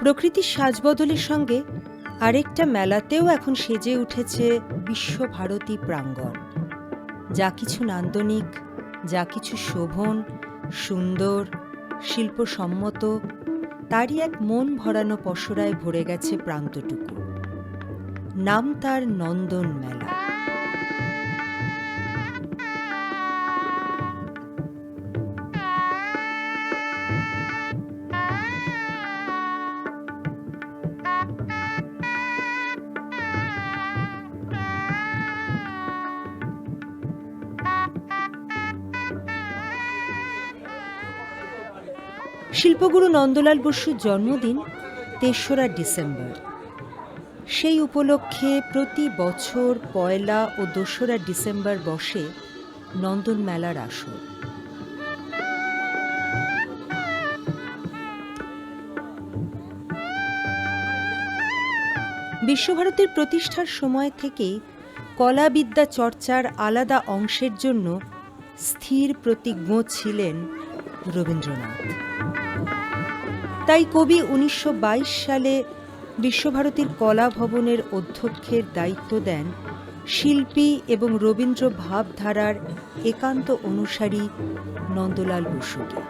প্রকৃতির সাজবদলের সঙ্গে আরেকটা মেলাতেও এখন সেজে উঠেছে বিশ্বভারতী প্রাঙ্গণ। যা কিছু নান্দনিক, যা কিছু শোভন, সুন্দর, শিল্পসম্মত, তারই এক মন ভরানো পসরায় ভরে গেছে প্রান্তটুকু। নাম তার নন্দন মেলা। শিল্পগুরু নন্দলাল বসুর জন্মদিন তেসরা ডিসেম্বর। সেই উপলক্ষে প্রতি বছর পয়লা ও দোসরা ডিসেম্বর বসে নন্দন মেলার আসর। বিশ্বভারতীর প্রতিষ্ঠার সময় থেকেই কলাবিদ্যা চর্চার আলাদা অংশের জন্য স্থির প্রতিজ্ঞ ছিলেন রবীন্দ্রনাথ। তাই কবি উনিশশো বাইশ সালে বিশ্বভারতীর কলা ভবনের অধ্যক্ষের দায়িত্ব দেন শিল্পী এবং রবীন্দ্র ভাবধারার একান্ত অনুসারী নন্দলাল বসুকে।